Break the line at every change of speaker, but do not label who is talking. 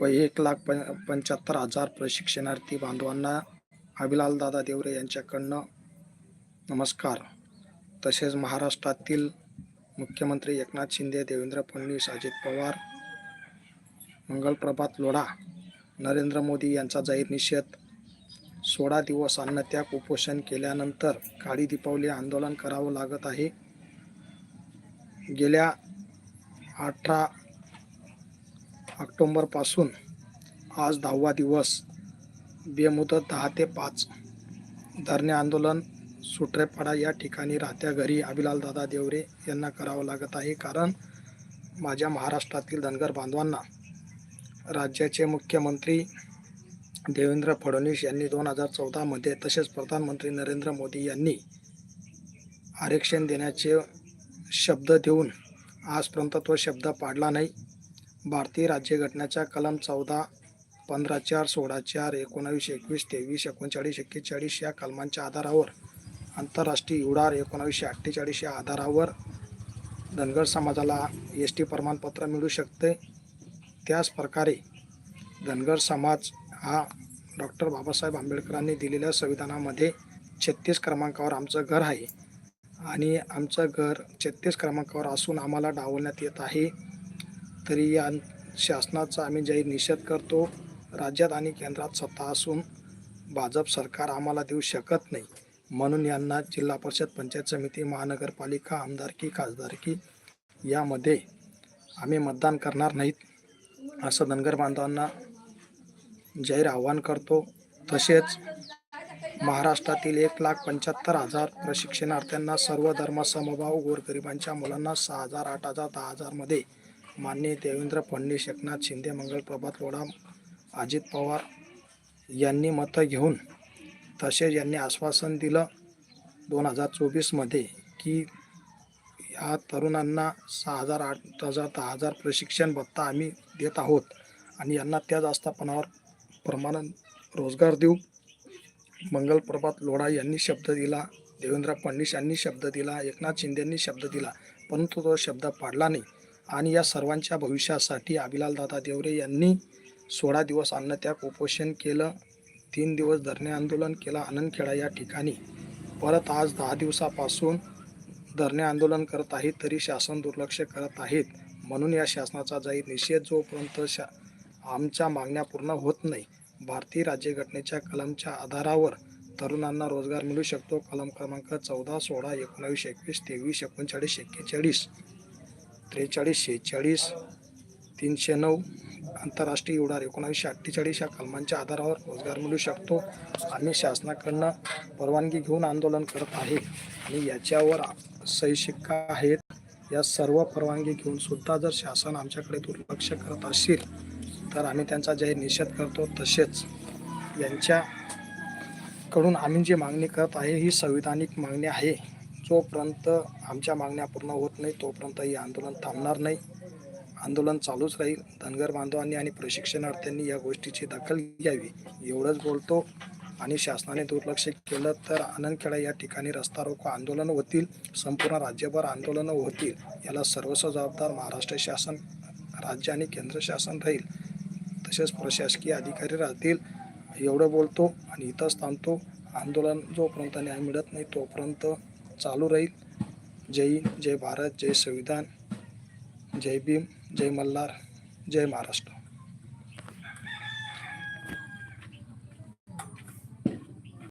व एक लाख प पंच्याहत्तर हजार प्रशिक्षणार्थी बांधवांना अभिलाल दादा देवरे यांच्याकडनं नमस्कार. तसेच महाराष्ट्रातील मुख्यमंत्री एकनाथ शिंदे देवेंद्र फडणवीस अजित पवार मंगलप्रभात लोढा नरेंद्र मोदी यांचा जाहीर निषेध सोळा दिवस अन्नत्याग उपोषण केल्यानंतर काळी दीपावली आंदोलन करावं लागत आहे. गेल्या अठरा ऑक्टोंबरपासून आज दहावा दिवस. बेमुदत दहा ते पाच. धरणे आंदोलन सुटरेपाडा या ठिकाणी राहत्या घरी अभिलाल दादा देवरे यांना करावं लागत आहे. कारण माझ्या महाराष्ट्रातील धनगर बांधवांना राज्याचे मुख्यमंत्री देवेंद्र फडणवीस यांनी दोन हजार चौदामध्ये तसेच प्रधानमंत्री नरेंद्र मोदी यांनी आरक्षण देण्याचे शब्द देऊन आजपर्यंत तो शब्द पाडला नाही. भारतीय राज्यघटनेच्या कलम चौदा पंधरा चार सोळा चार एकोणावीस एकवीस तेवीस एकोणचाळीस एक्केचाळीस या कलमांच्या आधारावर आंतरराष्ट्रीय युडार एकोणावीसशे अठ्ठेचाळीस या आधारावर धनगर समाजाला एस टी प्रमाणपत्र मिळू शकते. त्याच प्रकारे धनगर समाज हा डॉक्टर बाबासाहेब आंबेडकरांनी दिलेल्या संविधानामध्ये छत्तीस क्रमांकावर आमचं घर आहे. आणि आमचं घर छत्तीस क्रमांकावर असून आम्हाला डावलण्यात येत आहे. तरी या शासनाचा आम्ही जाहीर निषेध करतो. राज्यात आणि केंद्रात सत्ता असून भाजप सरकार आम्हाला देऊ शकत नाही. म्हणून यांना जिल्हा परिषद पंचायत समिती महानगरपालिका आमदारकी खासदारकी यामध्ये आम्ही मतदान करणार नाहीत असं धनगर बांधवांना जाहीर आवाहन करतो. तसेच महाराष्ट्रातील एक लाख पंच्याहत्तर हजार प्रशिक्षणार्थ्यांना सर्व धर्म समभाव गोरगरिबांच्या मुलांना सहा हजार आठ हजार दहा हजारमध्ये माननीय देवेंद्र फडणवीस एकनाथ शिंदे मंगल प्रभात लोढा अजित पवार यांनी मतं घेऊन तसेच यांनी आश्वासन दिलं दोन हजार चोवीसमध्ये की या तरुणांना सहा हजार आठ हजार दहा हजार प्रशिक्षण भत्ता आम्ही देत आहोत आणि यांना त्याच आस्थापनावर प्रमाण रोजगार देऊ. मंगल प्रभात लोढा यांनी शब्द दिला देवेंद्र फडणवीस यांनी शब्द दिला एकनाथ शिंदेंनी शब्द दिला परंतु तो शब्द पाडला नाही. आणि या सर्वांच्या भविष्यासाठी अभिलाल दादा देवरे यांनी सोळा दिवस अन्नत्याग उपोषण केलं तीन दिवस धरणे आंदोलन केलं आनंदखेडा या ठिकाणी. परत आज दहा दिवसापासून धरणे आंदोलन करत आहेत तरी शासन दुर्लक्ष करत आहेत. म्हणून या शासनाचा जाहीर निषेध जोपर्यंत शा आमच्या मागण्या पूर्ण होत नाही भारतीय राज्यघटनेच्या कलमच्या आधारावर तरुणांना रोजगार मिळू शकतो. कलम क्रमांक चौदा सोळा एकोणावीस एकवीस तेवीस एकोणचाळीस एक्केचाळीस. त्रेचाळीस शेहेचाळीस तीनशे नऊ आंतरराष्ट्रीय उडार एकोणावीसशे अठ्ठेचाळीस या कलमांच्या आधारावर रोजगार मिळू शकतो. आम्ही शासनाकडनं परवानगी घेऊन आंदोलन करत आहे आणि याच्यावर सही शिक्का आहेत. या सर्व परवानगी घेऊन सुद्धा जर शासन आमच्याकडे दुर्लक्ष करत असेल तर आम्ही त्यांचा जाहीर निषेध करतो. तसेच यांच्याकडून आम्ही जी मागणी करत आहे ही संविधानिक मागणी आहे. जोपर्यंत आमच्या मागण्या पूर्ण होत नाही तोपर्यंत हे आंदोलन थांबणार नाही. आंदोलन चालूच राहील. धनगर बांधवांनी आणि प्रशिक्षणार्थ्यांनी या गोष्टीची दखल घ्यावी. एवढंच बोलतो. आणि शासनाने दुर्लक्ष केलं तर आनंदखेडा या ठिकाणी रस्ता रोको आंदोलनं होतील. संपूर्ण राज्यभर आंदोलनं होतील. याला सर्वस्व जबाबदार महाराष्ट्र शासन राज्य आणि केंद्र शासन राहील. तसेच प्रशासकीय अधिकारी राहतील. एवढं बोलतो आणि इथंच थांबतो. आंदोलन जोपर्यंत न्याय मिळत नाही तोपर्यंत चालू राहील. जय हिंद जय भारत जय संविधान जय भीम जय मल्हार जय महाराष्ट्र.